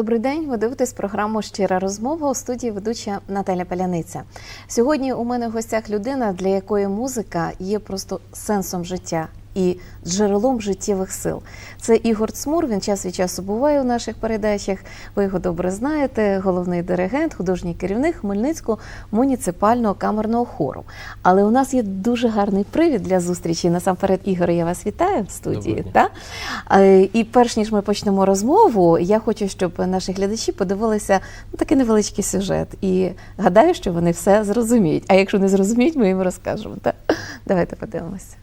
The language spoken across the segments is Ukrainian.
Добрий день. Ви дивитесь програму Щира розмова у студії ведуча Наталя Паляниця. Сьогодні у мене в гостях людина, для якої музика є просто сенсом життя і джерелом життєвих сил. Це Ігор Цмур. Він час від часу буває у наших передачах. Ви його добре знаєте. Головний диригент, художній керівник Хмельницького муніципального камерного хору. Але у нас є дуже гарний привід для зустрічі. Насамперед, Ігоре, я вас вітаю в студії. Та? Е, І перш ніж ми почнемо розмову, я хочу, щоб наші глядачі подивилися ну, такий невеличкий сюжет. І гадаю, що вони все зрозуміють. А якщо не зрозуміють, ми їм розкажемо. Та? Давайте подивимося.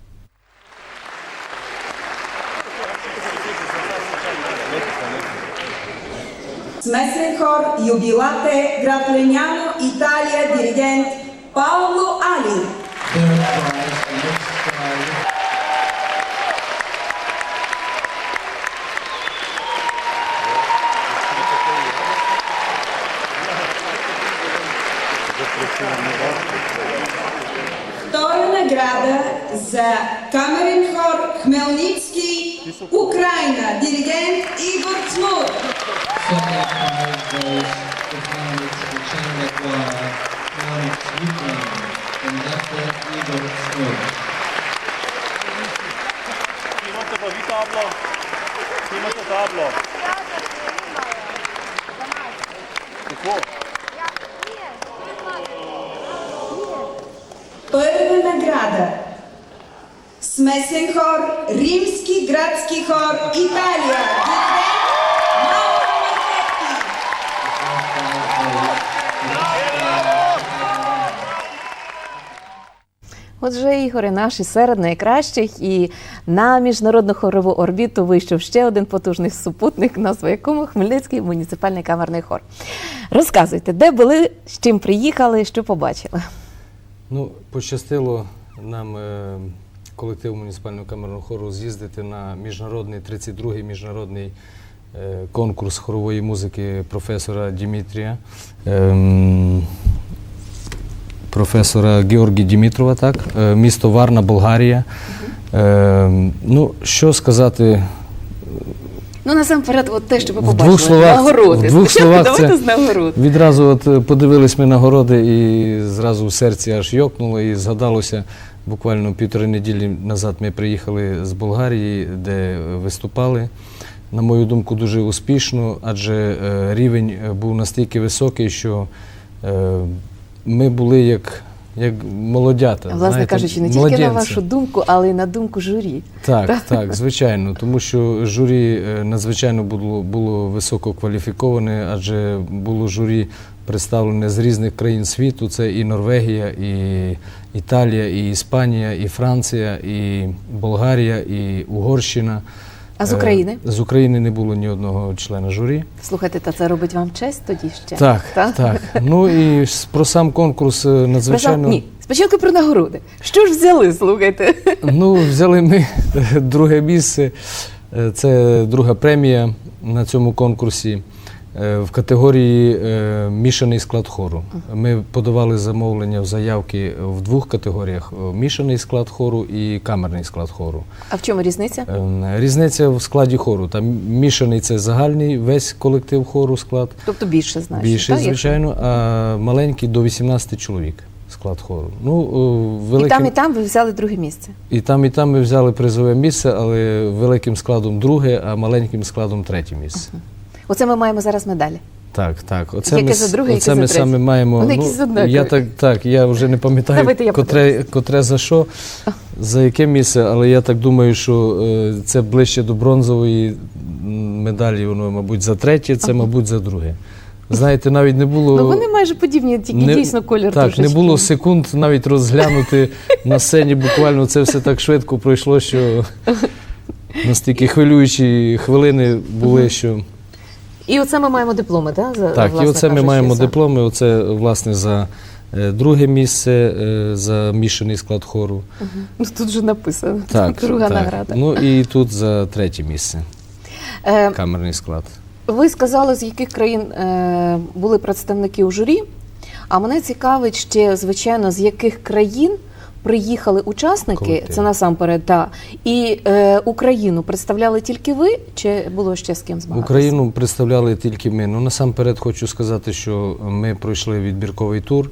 Смесен хор Юбилате град Леняно, Италия, диригент Пауло Али. Втора награда за камерен хор Хмелницки, Ucraina, dirigente Igor Smur. Imate pa vi tablo? Imate tablo? Tako. Prva nagrada Смесен хор Римски градски хор Marchetti. Отже, Ігоре, наш із серед найкращих, і на міжнародну хорову орбіту вийшов ще один потужний супутник, назва якому Хмельницький муніципальний камерний хор. Розказуйте, де були, з чим приїхали, що побачили. Ну, пощастило нам е, колективу муніципального камерного хору з'їздити на міжнародний 32-й міжнародний е, конкурс хорової музики професора Дімітрія. ем, професора Георгія Дімітрова, так, е, місто Варна, Болгарія. Ем, ну, що сказати, Ну, насамперед, от те, що ви В побачили, двох словах- нагороди. в двох словах давайте це- з нагород. Відразу от е, подивились ми нагороди і зразу в серці аж йокнуло і згадалося. Буквально півтори неділі назад ми приїхали з Болгарії, де виступали. На мою думку, дуже успішно, адже е, рівень е, був настільки високий, що е, ми були як, як молодята. Власне знаєте, кажучи, не тільки на вашу думку, але й на думку журі. Так, так, звичайно, тому що журі надзвичайно було, було високо кваліфіковане, адже було журі представлене з різних країн світу. Це і Норвегія, і Італія, і Іспанія, і Франція, і Болгарія, і Угорщина. А з Е, України? З України не було ні одного члена журі. Слухайте, та це робить вам честь тоді ще. Так, Та? так. Ну і про сам конкурс е, надзвичайно. Ні, спочатку про нагороди. Що ж взяли, слухайте? Ну, взяли ми друге місце. Е, Це друга премія на цьому конкурсі е, в категорії е, мішаний склад хору. Ми подавали замовлення в заявки в двох категоріях: е, мішаний склад хору і камерний склад хору. А в чому різниця? Е, Різниця в складі хору. Там мішаний це загальний весь колектив хору склад, Тобто більше значить. більший, так, якщо- звичайно, а маленький до 18 чоловік склад хору. Ну, о, І там, і там ви взяли друге місце. І там, і там ми взяли призове місце, але великим складом друге, а маленьким складом третє місце. Оце ми маємо зараз медалі. Так, так. Оце Яке ми, за друге, яке оце за ми третє? саме маємо. Вони якісь однакові. я так, так, я вже не пам'ятаю, Давайте я котре, котре за що, за яке місце, але я так думаю, що е, це ближче до бронзової медалі, воно, мабуть, за третє, це, мабуть, за друге. Знаєте, навіть не було. Ну вони майже подібні, тільки Не- дійсно колір Так, трошечки. не було секунд навіть розглянути на сцені. Буквально це все так швидко пройшло, що настільки хвилюючі хвилини були, що І оце ми маємо дипломи, так? За, так, і власне оце ми маємо за- дипломи. Оце власне за е, друге місце, е, за мішаний склад хору. Ну тут вже написано. Так, Друга так. награда. Ну і тут за третє місце. Е, Камерний склад. ви сказали, з яких країн е, були представники у журі. А мене цікавить ще, звичайно, з яких країн приїхали учасники, Колективи. це насамперед, та, і е, Україну представляли тільки ви, чи було ще з ким змагатися? Україну представляли тільки ми. Ну насамперед хочу сказати, що ми пройшли відбірковий тур.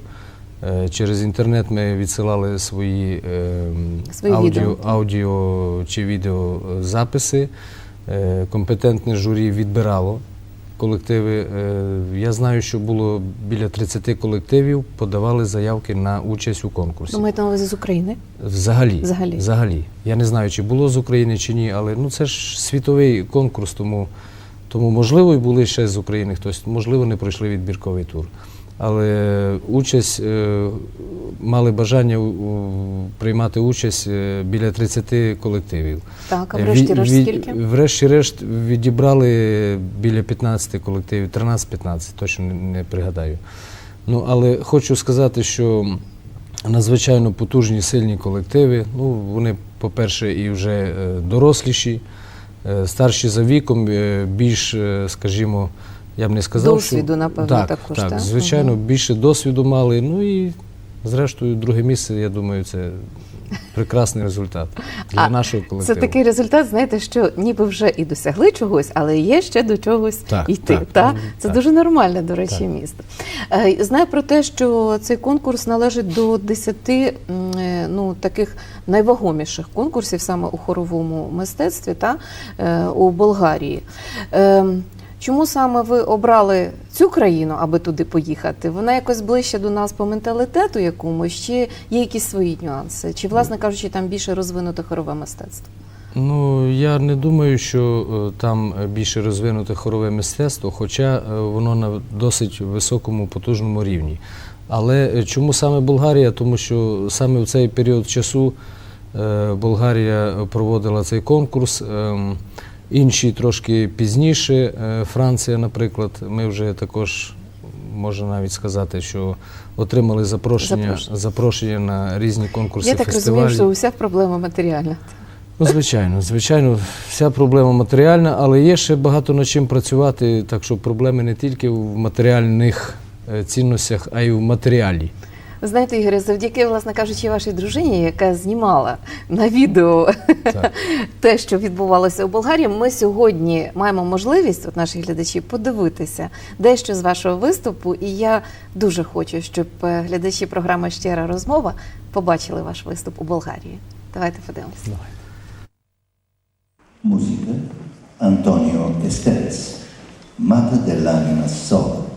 Е, Через інтернет ми відсилали свої, е, Свої аудіо, відео. аудіо чи відеозаписи. Е, Компетентне журі відбирало колективи. Е, Я знаю, що було біля 30 колективів, подавали заявки на участь у конкурсі. Ви маєте на увазі з України? Взагалі, Взагалі. взагалі. Я не знаю, чи було з України, чи ні, але ну це ж світовий конкурс, тому, тому можливо, і були ще з України хтось, можливо, не пройшли відбірковий тур. Але участь е, мали бажання приймати участь е, біля 30 колективів. Так, а Е, врешті-решт скільки? Врешті-решт відібрали біля 15 колективів, 13-15, точно не, пригадаю. Ну, але хочу сказати, що надзвичайно потужні, сильні колективи. Ну, вони, по-перше, і вже доросліші, старші за віком, більш, скажімо, я б не сказав, Досвіду, що... напевно, так, також, так, так? звичайно, Мгм. більше досвіду мали. Ну і, зрештою, друге місце, я думаю, це прекрасний результат для А нашого колективу. Це такий результат, знаєте, що ніби вже і досягли чогось, але є ще до чогось Так, йти. так, та? так, Це так. дуже нормальне, до речі, Так. місто. Е, Знаю про те, що цей конкурс належить до 10 е, ну, таких найвагоміших конкурсів саме у хоровому мистецтві та, е, у Болгарії. Чому саме ви обрали цю країну, аби туди поїхати? Вона якось ближче до нас по менталітету якомусь, чи є якісь свої нюанси? Чи, власне кажучи, там більше розвинуте хорове мистецтво? Ну, я не думаю, що е, там е, більше розвинуте хорове мистецтво, хоча е, воно на досить високому потужному рівні. Але чому саме Болгарія? Тому що саме в цей період часу Болгарія проводила цей конкурс. Інші трошки пізніше, е, Франція, наприклад, ми вже також можна навіть сказати, що отримали запрошення, Запрошення. запрошення на різні конкурси Я так фестивалі. розумію, що уся проблема матеріальна. Ну, звичайно, звичайно, вся проблема матеріальна, але є ще багато над чим працювати, так що проблеми не тільки в матеріальних е, цінностях, а й в матеріалі. Ви знаєте, Ігоре, завдяки, власне кажучи, вашій дружині, яка знімала на відео Так. те, що відбувалося у Болгарії, ми сьогодні маємо можливість, от наші глядачі, подивитися дещо з вашого виступу. І я дуже хочу, щоб е, глядачі програми Щира розмова побачили ваш виступ у Болгарії. Давайте подивимося. Musica Antonio Esteves, Mater dell'anima sola.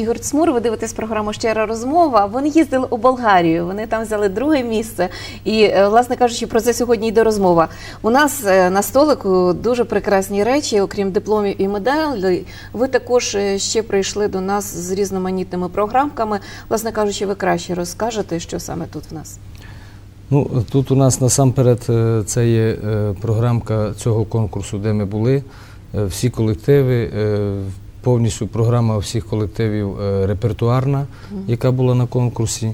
Ігор Цмур, ви дивитесь програму Щира розмова. Вони їздили у Болгарію. Вони там взяли друге місце. І, е, власне кажучи, про це сьогодні йде розмова. У нас е, на столику дуже прекрасні речі, окрім дипломів і медалей. Ви також е, ще прийшли до нас з різноманітними програмками. Власне кажучи, ви краще розкажете, що саме тут в нас. Ну, тут у нас насамперед це є програмка цього конкурсу, де ми були. Всі колективи, повністю програма всіх колективів е, репертуарна, яка була на конкурсі.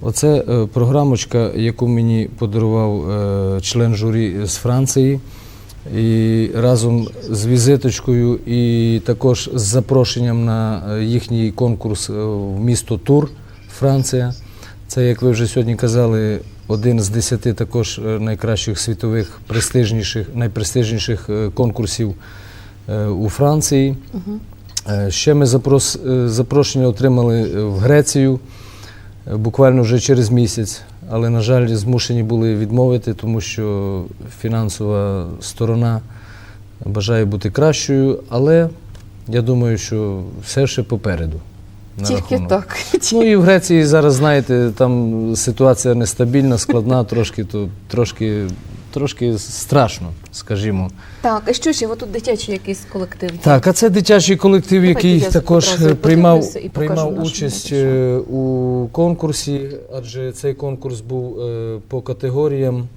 Оце е, програмочка, яку мені подарував е, член журі з Франції. І разом з візиточкою, і також з запрошенням на їхній конкурс в місто Тур, Франція. Це, як ви вже сьогодні казали, один з десяти також найкращих світових престижніших, найпрестижніших конкурсів у Франції. Е, Ще ми запрос, е, запрошення отримали е, в Грецію е, буквально вже через місяць, але, на жаль, змушені були відмовити, тому що фінансова сторона бажає бути кращою, але я думаю, що все ще попереду. на Тільки рахунок. так. Ну і в Греції зараз, знаєте, там ситуація нестабільна, складна, трошки, то, трошки, трошки страшно, скажімо. Так, і що ще? Ви тут дитячий якийсь колектив. Так, а це дитячий колектив, Давайте який я також одразу е, приймав, подивлюся і покажу приймав нашим участь глядачам. е, у конкурсі, адже цей конкурс був е, по категоріям.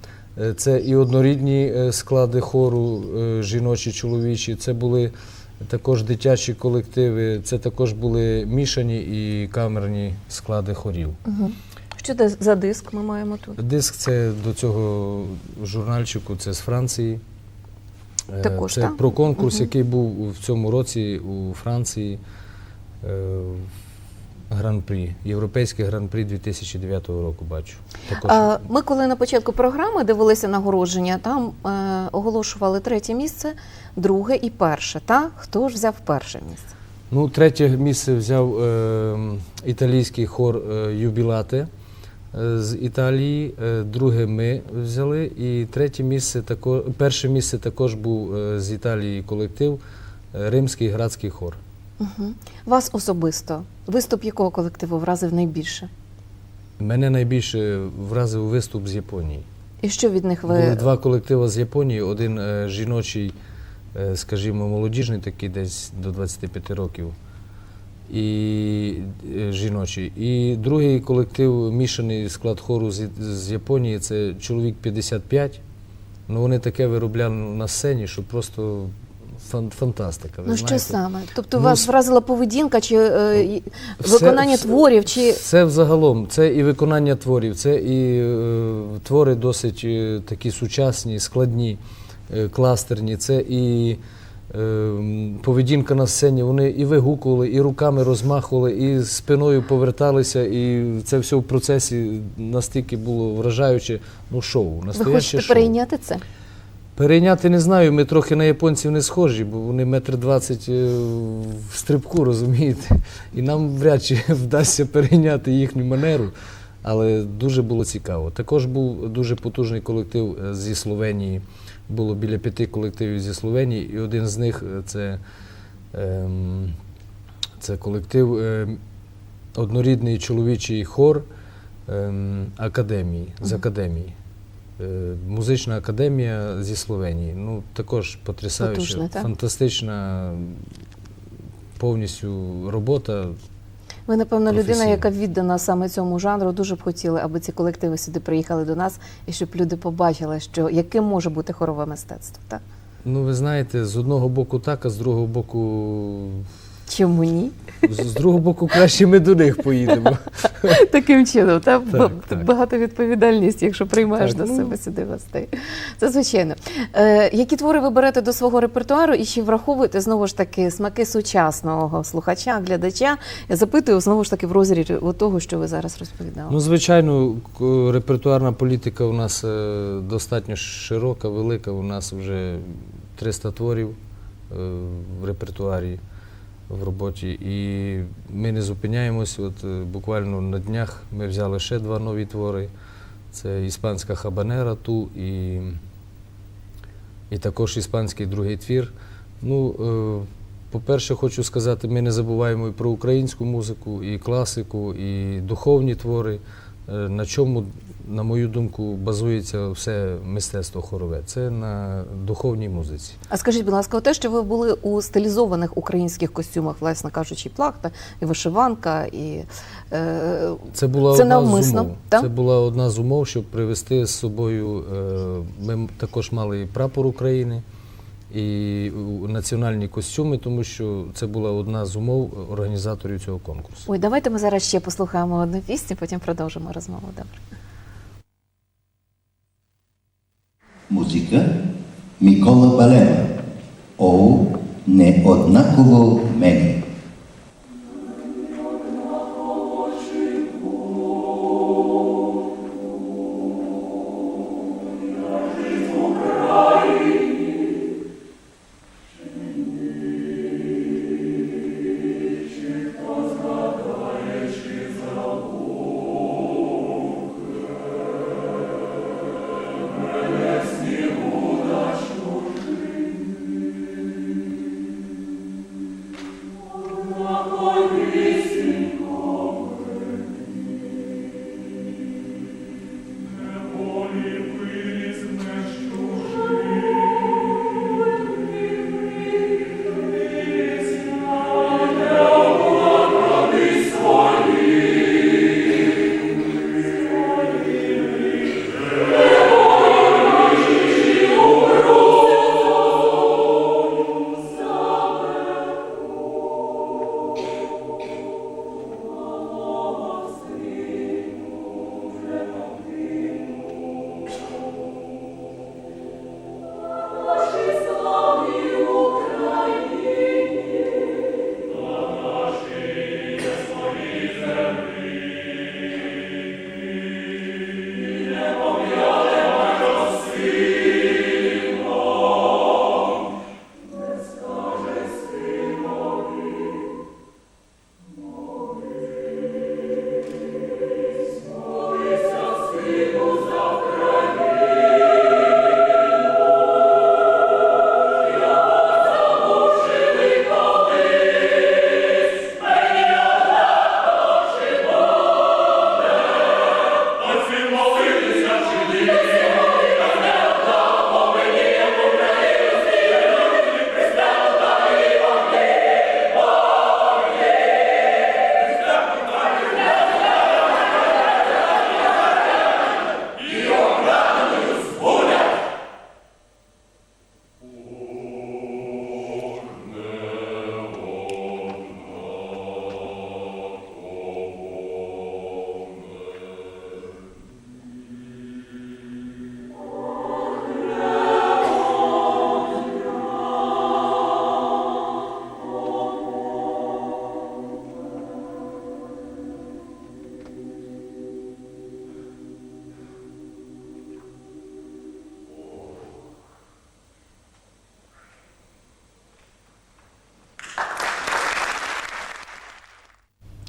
Е, Це і однорідні е, склади хору, е, жіночі, чоловічі. Це були також дитячі колективи, це також були мішані і камерні склади хорів. Мгм. Що це за диск ми маємо тут? Диск це до цього журнальчику, це з Франції. Е, Також, це так? про конкурс, Мгм. який був в цьому році у Франції. е, Гран-прі, Європейський гран-прі 2009 року бачу. Також А, Ми, коли на початку програми дивилися нагородження, там е, оголошували третє місце, друге і перше. Та хто ж взяв перше місце? Ну, третє місце взяв е, італійський хор е, Юбілате е, з Італії. Е, друге ми взяли. І третє місце тако, перше місце також був е, з Італії колектив е, Римський градський хор. Угу. Вас особисто виступ якого колективу вразив найбільше? Мене найбільше вразив виступ з Японії. І що від них ви Були два колективи з Японії, один е, жіночий, е, скажімо, молодіжний, такий десь до 25 років, і е, жіночий. І другий колектив, мішаний склад хору з, з Японії, це чоловік 55. Ну, вони таке виробляли на сцені, що просто фан- фантастика. Ви ну що знаєте. саме? Тобто Ну, вас вразила поведінка чи е, Все- виконання все- творів, чи Це взагалом, це і виконання творів, це і е, твори досить е, такі сучасні, складні, е, кластерні, це і поведінка на сцені. Вони і вигукували, і руками розмахували, і спиною поверталися, і це все в процесі настільки було вражаюче. Ну, шоу, ви хочете шоу. перейняти це? Перейняти не знаю, ми трохи на японців не схожі, бо вони метр двадцять е, в стрибку, розумієте. І нам вряд чи вдасться перейняти їхню манеру. Але дуже було цікаво. Також був дуже потужний колектив е, зі Словенії. Було біля п'яти колективів зі Словенії, і один з них е, це, ем, це колектив е, однорідний чоловічий хор ем, академії, з академії. Е, Музична академія зі Словенії. Ну, також потрясаюча, Потужна, так? фантастична повністю робота. Ви, напевно, людина, яка віддана саме цьому жанру, дуже б хотіли, аби ці колективи сюди приїхали до нас і щоб люди побачили, що яким може бути хорове мистецтво. Так? Ну, ви знаєте, з одного боку так, а з другого боку. Чому ні? З другого боку, краще ми до них поїдемо. Таким чином, та Так, так. багато відповідальність, якщо приймаєш Так, до ну. себе сюди гостей. Це звичайно. Е, які твори ви берете до свого репертуару і чи враховуєте знову ж таки смаки сучасного слухача, глядача? Я запитую знову ж таки в розрізі того, що ви зараз розповідали. Ну, звичайно, репертуарна політика у нас е, достатньо широка, велика. У нас вже 300 творів е, в репертуарі в роботі. І ми не зупиняємось. От е, буквально на днях ми взяли ще два нові твори. Це іспанська хабанера ту і, і також іспанський другий твір. Ну, е, По-перше, хочу сказати, ми не забуваємо і про українську музику, і класику, і духовні твори, на чому, на мою думку, базується все мистецтво хорове. Це на духовній музиці. А скажіть, будь ласка, те, що ви були у стилізованих українських костюмах, власне кажучи, і плахта, і вишиванка, і е, Це була Це одна навмисно, з умов. так? Це була одна з умов, щоб привезти з собою. е, Ми також мали і прапор України і національні костюми, тому що це була одна з умов організаторів цього конкурсу. ой, давайте ми зараз ще послухаємо одну пісню, потім продовжимо розмову. Добре. Музика Микола Балема. О, неоднаково мені.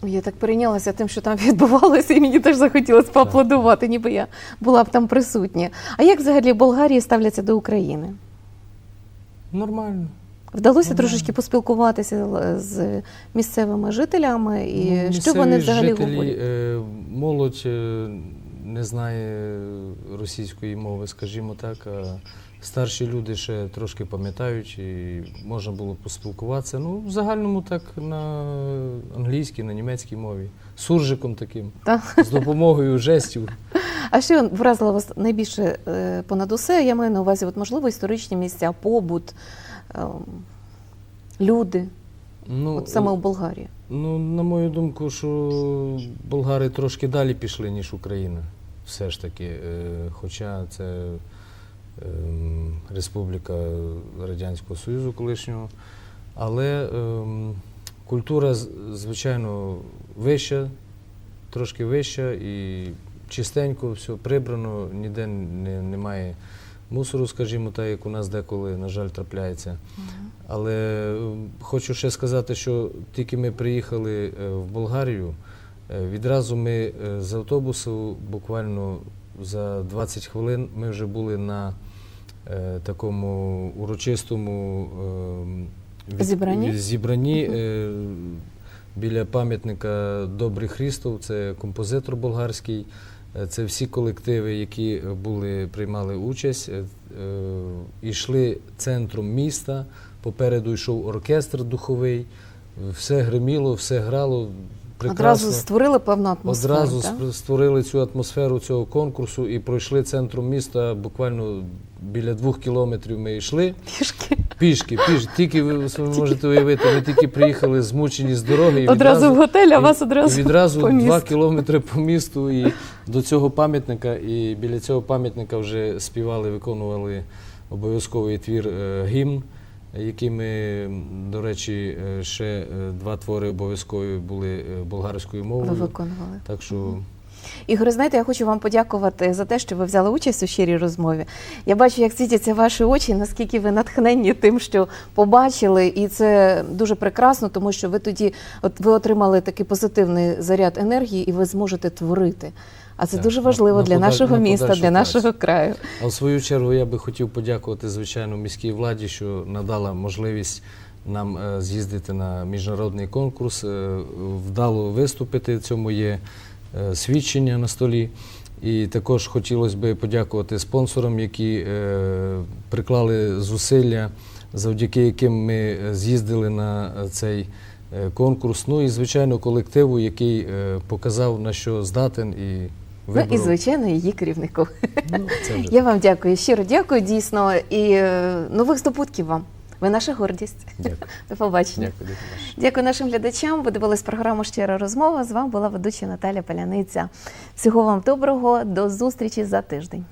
Я так перейнялася тим, що там відбувалося, і мені теж захотілося поаплодувати, ніби я була б там присутня. А як взагалі в Болгарії ставляться до України? Нормально. Вдалося Нормально. трошечки поспілкуватися з місцевими жителями, і Ну, що вони взагалі жителі, говорять? е, молодь е, не знає російської мови, скажімо так. А старші люди ще трошки пам'ятають і можна було поспілкуватися. Ну, в загальному так на англійській, на німецькій мові. Суржиком таким, Та? з допомогою жестів. А що вразило вас найбільше е, понад усе? Я маю на увазі, от, можливо, історичні місця, побут, ем, люди, Ну, от саме у Болгарії. Ну, на мою думку, що болгари трошки далі пішли, ніж Україна. Все ж таки. Е, Хоча це Республіка Радянського Союзу колишнього. Але ем, культура, звичайно, вища, трошки вища і чистенько, все прибрано, ніде не, немає мусору, скажімо так, як у нас деколи, на жаль, трапляється. Але е, хочу ще сказати, що тільки ми приїхали е, в Болгарію, е, відразу ми е, з автобусу буквально за 20 хвилин ми вже були на такому урочистому від- Зібрані? Зібрані е, біля пам'ятника Добрий Христов, це композитор болгарський. Е, Це всі колективи, які були, приймали участь, е, е, йшли центром міста. Попереду йшов оркестр духовий, все гриміло, все грало. Прекрасно. Одразу створили певну атмосферу. Одразу так? створили цю атмосферу цього конкурсу і пройшли центром міста. Буквально біля двох кілометрів ми йшли. Пішки. Пішки, пішки. Тільки ви собі можете уявити, ми тільки приїхали змучені з дороги. І Одразу в готель, а вас одразу відразу по два кілометри по місту і до цього пам'ятника. І біля цього пам'ятника вже співали, виконували обов'язковий твір е, гімн, який ми, до речі, е, ще е, два твори обов'язкові були е, болгарською Ви мовою. виконували. Так що Ігор, знаєте, я хочу вам подякувати за те, що ви взяли участь у щирій розмові. Я бачу, як світяться ваші очі, наскільки ви натхненні тим, що побачили, і це дуже прекрасно, тому що ви тоді от ви отримали такий позитивний заряд енергії, і ви зможете творити. А це Так, дуже важливо на для пода- нашого на міста, для нашого краю. А в свою чергу я би хотів подякувати, звичайно, міській владі, що надала можливість нам е, з'їздити на міжнародний конкурс, е, вдало виступити. Цьому є е, свідчення на столі. І також хотілося б подякувати спонсорам, які е, приклали зусилля, завдяки яким ми з'їздили на цей конкурс. Ну і звичайно колективу, який показав на що здатен і Ну і звичайно, її керівнику. Ну, це вже Я вам дякую, щиро дякую, дійсно, і е, нових здобутків вам. Ви наша гордість. Дякую. До побачення. Дякую, дякую. Дякую нашим глядачам. Ви дивились програму Щира розмова. З вами була ведуча Наталя Паляниця. Всього вам доброго, до зустрічі за тиждень.